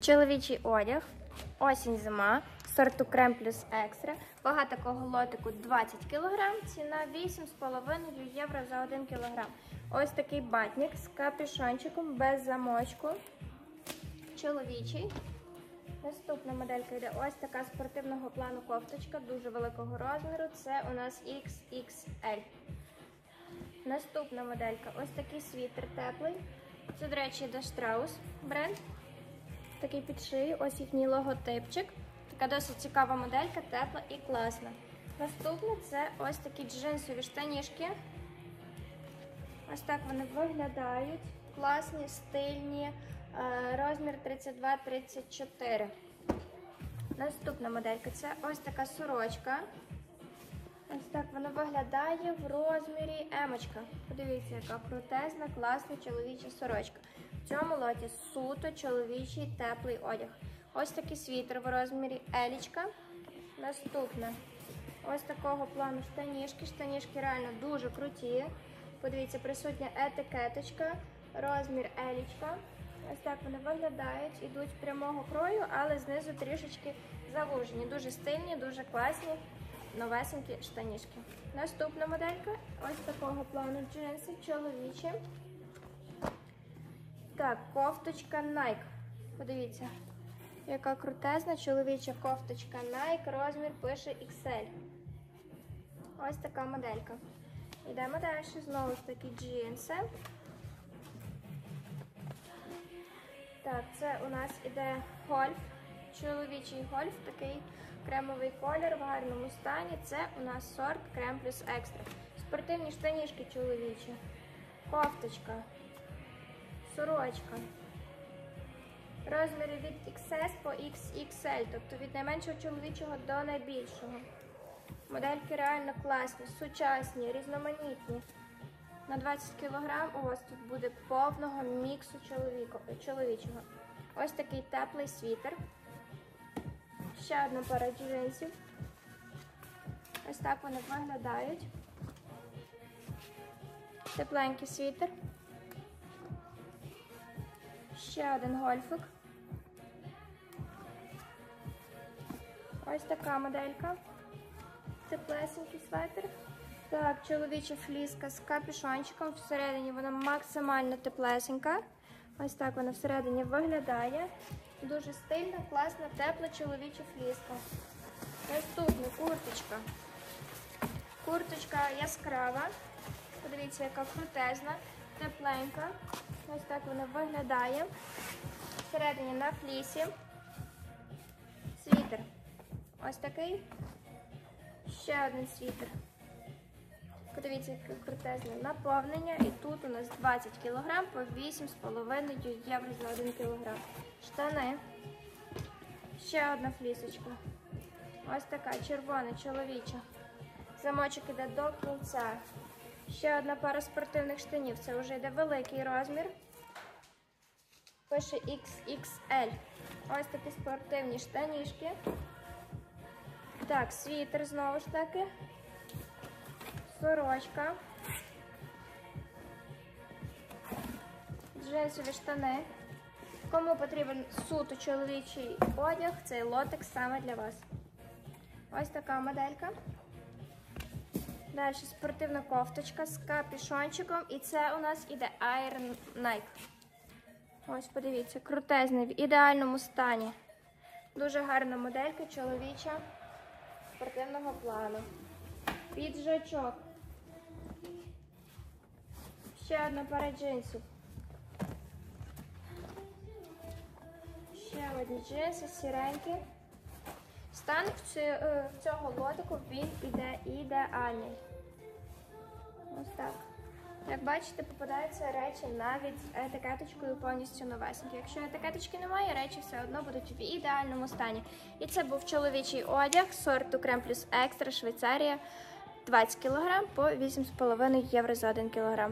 Чоловічий одяг, осінь зима, сорту крем плюс екстра. Вага такого лотику 20 кг, ціна 8,5 євро за 1 кг. Ось такий батник з капюшончиком без замочку. Чоловічий. Наступна моделька йде ось така спортивного плану кофточка, дуже великого розміру. Це у нас XXL. Наступна моделька ось такий світер теплий. Це, до речі, йде Strauss бренд. Такий під шию, ось їхній логотипчик. Така досить цікава моделька, тепла і класна. Наступне це ось такі джинсові штанішки. Ось так вони виглядають. Класні, стильні. Е, Розмір 32-34. Наступна моделька це ось така сорочка. Ось так вона виглядає в розмірі емочка. Подивіться, яка крутезна, класна чоловіча сорочка. В цьому лоті суто чоловічий теплий одяг. Ось такий світер в розмірі елічка. Наступне ось такого плану штанішки. Штанішки реально дуже круті. Подивіться, присутня етикеточка, розмір елічка. Ось так вони виглядають, ідуть прямого крою, але знизу трішечки завужені. Дуже стильні, дуже класні, новесенькі штанішки. Наступна моделька ось такого плану джинси, чоловічі. Так, кофточка Nike. Подивіться, яка крутезна чоловіча кофточка Nike, розмір пише XL. Ось така моделька. Йдемо далі, знову ж таки джинси. Так, це у нас іде гольф, чоловічий гольф, такий кремовий колір в гарному стані. Це у нас сорт крем плюс екстра. Спортивні штанішки чоловічі, кофточка, сорочка. Розміри від XS по XXL, тобто від найменшого чоловічого до найбільшого. Модельки реально класні, сучасні, різноманітні. На 20 кг у вас тут буде повного міксу чоловічого. Ось такий теплий світер. Ще одна пара джинсів. Ось так вони виглядають. Тепленький світер. Ще один гольфик. Ось така моделька. Теплесенький светр. Так, чоловіча фліска з капюшончиком. Всередині вона максимально теплесенька. Ось так вона всередині виглядає. Дуже стильна, класна, тепла чоловіча фліска. Наступна курточка. Курточка яскрава. Подивіться, яка крутезна, тепленька. Ось так вона виглядає. Всередині на флісі. Світер. Ось такий. Ще один світер. Подивіться, яке крутезне наповнення. І тут у нас 20 кг по 8,5 євро за 1 кг. Штани. Ще одна флісочка. Ось така червона, чоловіча. Замочок іде до кінця. Ще одна пара спортивних штанів. Це вже йде великий розмір. Пише XXL. Ось такі спортивні штанішки. Так, світер знову ж таки. Сорочка. Джинсові штани. Кому потрібен суто чоловічий одяг, цей лотик саме для вас. Ось така моделька. Далі спортивна кофточка з капюшончиком. І це у нас іде Iron Nike. Ось, подивіться, крутезний, в ідеальному стані. Дуже гарна моделька, чоловіча, спортивного плану. Піджачок. Ще одна пара джинсів. Ще одні джинси, сіренькі. Стан в е, цього лотику він іде ідеальний. Як бачите, попадаються речі навіть етикеточкою повністю новесенькі. Якщо етикеточки немає, речі все одно будуть в ідеальному стані. І це був чоловічий одяг сорту Крем плюс Екстра Швейцарія 20 кг по 8,5 євро за 1 кг.